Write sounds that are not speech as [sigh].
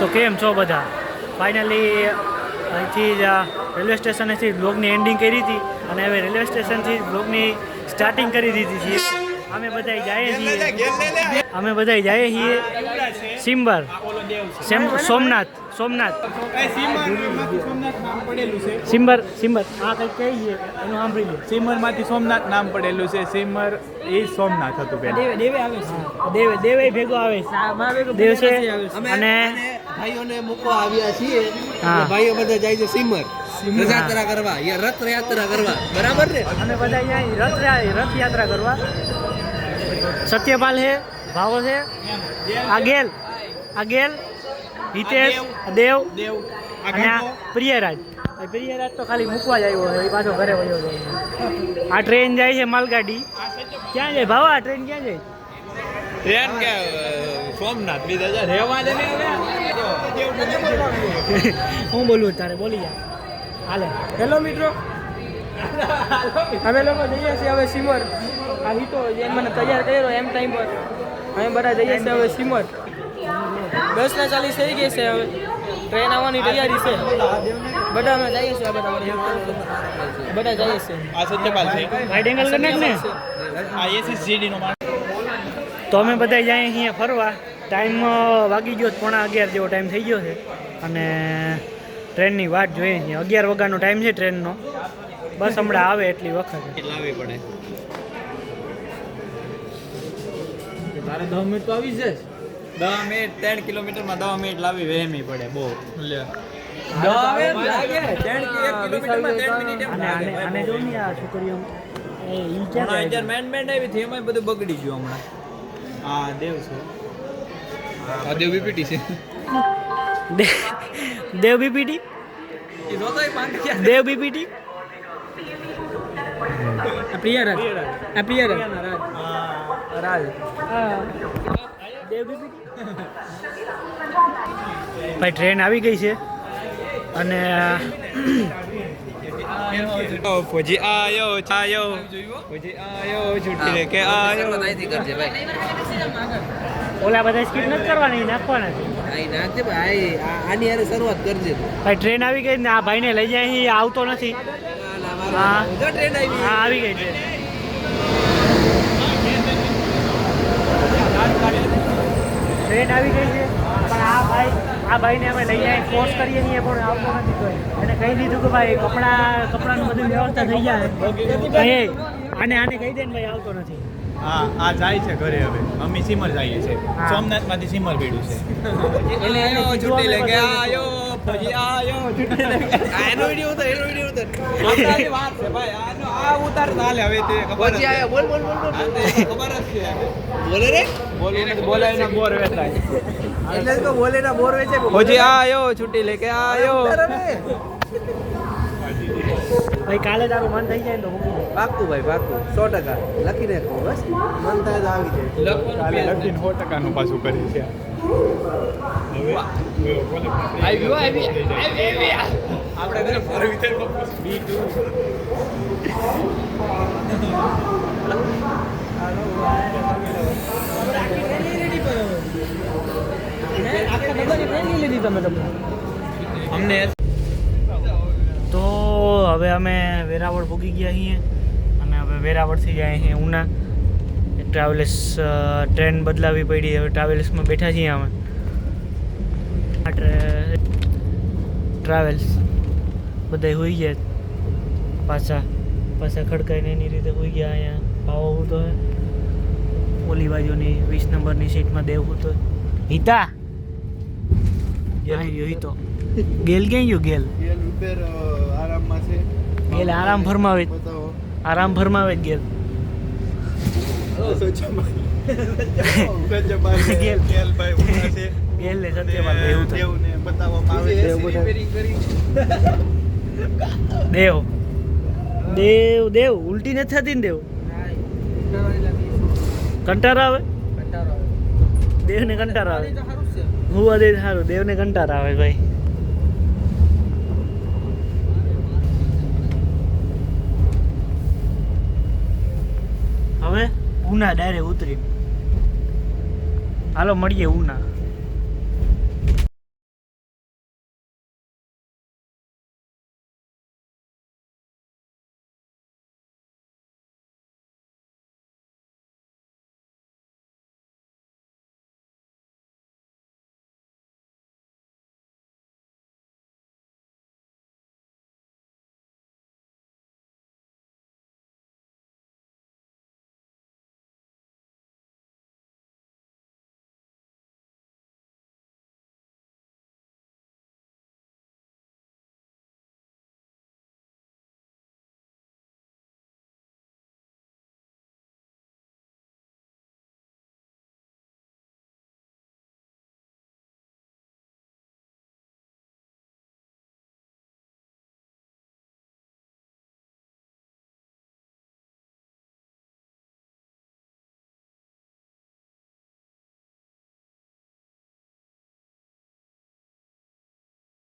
તો કેમ છો બધા? ફાઇનલી અહીંથી જ રેલવે સ્ટેશનેથી બ્લોગની એન્ડિંગ કરી હતી અને હવે રેલવે સ્ટેશનથી બ્લોગની સ્ટાર્ટિંગ કરી દીધી છીએ અમે બધા જઈએ છીએ. અમે બધા જઈએ છીએ સિમ્બર. સેમ સોમનાથ સોમનાથ. સિમ્બર સિમ્બર. આ કંઈક કહીએ એનું સાંભળી લે. સિમ્બરમાંથી સોમનાથ નામ પડેલું છે. સિમર એ સોમનાથ હતું દેવે દેવે આવે દેવે ભેગો આવે દેવ છે. અને ભાઈઓને મૂકવા આવ્યા છીએ. ભાઈઓ બધા જાય છે સિમર. રથયાત્રા કરવા. યા રથયાત્રા કરવા. બરાબર ને? અમે બધા અહીંયા રથ રથયાત્રા કરવા. સત્યપાલ છે ભાવો છે આ ગેલ આ ગેલ હિતેશ દેવ. દેવ અને પ્રિયરાજ. પ્રિયરાજ તો ખાલી મૂકવા જ આવ્યો છે એ પાછો ઘરે વયો જાય આ ટ્રેન જાય છે માલગાડી. ક્યાં જાય? ભાવા આ ટ્રેન ક્યાં જાય? ટ્રેન કે સોમનાથ. બીજા રહેવા દે [laughs] હું બોલું તારે બોલી જા. હાલે. હેલો મિત્રો. અમે લોકો જઈએ છીએ હવે સિમર. આ હિતો જે મને તૈયાર કર્યો એમ ટાઈમ પર. અમે બધા જઈએ છીએ હવે સિમર. દસ ને ચાલીસ થઈ ગઈ છે હવે. ટ્રેન આવવાની તૈયારી છે. બધા અમે જઈએ છીએ બધા બધા જઈએ છીએ. આ સત્યપાલ છે. રાઈટ એંગલ ને આ એસએસજીડી નો તો અમે બધા જઈએ અહીંયા ફરવા. ટાઈમ વાગી ગયો પોણા અગિયાર જેવો ટાઈમ થઈ ગયો છે. અને ટ્રેનની વાટ જોઈએ છીએ અગિયાર વાગ્યાનો ટાઈમ છે ટ્રેનનો બસ હમણાં આવે એટલી વખત. લાવવી પડે. તારે દસ મિનિટ તો આવી છે દસ મિનિટ ત્રણ કિલોમીટરમાં દસ મિનિટ લાવી વહેમી પડે બહુ. છોકરીઓ બધું બગડી ગયું હમણાં. હા દેવ છે. આ દેવ બીપીટી છે. દેવ બીપીટી? એ જોતોય પાંચ ક્યાં દેવ બીપીટી પ્રિયરાજ આ પ્રિયરાજ રાજ. દેવ બીપીટી? ભાઈ ટ્રેન આવી ગઈ છે. અને ફોજી આયો આયો ફોજી આયો છૂટી કે આયો. કરજે ભાઈ. ઓલા બધા સ્કીપ નથી કરવાની નાખવાના છે. નાખજે ભાઈ આની હારે શરૂઆત કરજે. ભાઈ ટ્રેન આવી ગઈ ને આ ભાઈને લઈ જાય અહીં આવતો નથી. હા. ટ્રેન આવી હા આવી ગઈ છે. ટ્રેન આવી ગઈ છે પણ આ ભાઈ આ ભાઈને અમે લઈ જાય ફોર્સ કરીએ છીએ પણ આવતો નથી કોઈ. એને કહી દીધું કે ભાઈ કપડાં કપડાનું બધું વ્યવસ્થા થઈ જાય. અને આને આને કહી દે ને ભાઈ આવતો નથી. હા આ જાય છે ઘરે હવે. અમે સિમર જઈએ છે. સોમનાથમાંથી સિમર ભેડું છે. એટલે એને છૂટી લે કે આયો ભજી આયો છૂટી લે કે આ એનો વીડિયો ઉતાર એનો વિડિયો ઉતર આપણાની વાત છે ભાઈ આનો આ ઉતાર ચાલે હવે તે ખબર પછી છે. આયા બોલ બોલ બોલ બોલ ખબર જ છે. બોલે રે? બોલે ને બોલાય ને બોર વેચાય. એટલે તો બોલે ના બોર વેચે ફોજી આયો છૂટી લે કે આયો. ભાઈ કાલે તારું મન થઈ જાય તો હું પાકું ભાઈ પાકું સો ટકા. લખી નાખો બસ. મન થાય તો આવી જાય. લખી લખીને સો ટકાનું પાછું કરી છે. આપણે તને ફોર વ્હીલર અમને તો હવે અમે વેરાવળ ભૂગી ગયા છીએ અને હવે વેરાવળથી જાય છીએ ઉના. ટ્રાવેલ્સ ટ્રેન બદલાવી પડી હવે ટ્રાવેલ્સમાં બેઠા છીએ અમે. ટ્રાવેલ્સ બધા હોઈ ગયા. પાછા પાછા ખડકાઈને એની રીતે હોઈ ગયા અહીંયા. ભાવો હોતો ઓલી બાજુની વીસ નંબરની સીટમાં દેવ હોતો હિતા? ગેલ. ગયો હિતો. ગેલ ક્યાં ગયો? ગેલ. ઉબેર આરામમાં છે. ગેલ આરામ ફરમાવે. આરામ ફરમાવે જ ગેલ. દેવ દેવ દેવ. ઉલટી નથી થતી ને દેવ? કંટારો આવે? દેવને કંટારો આવે. હું દે સારું દેવને કંટાર આવે ભાઈ હવે ઉના ડાયરેક્ટ ઉતરી. હાલો મળીએ ઉના.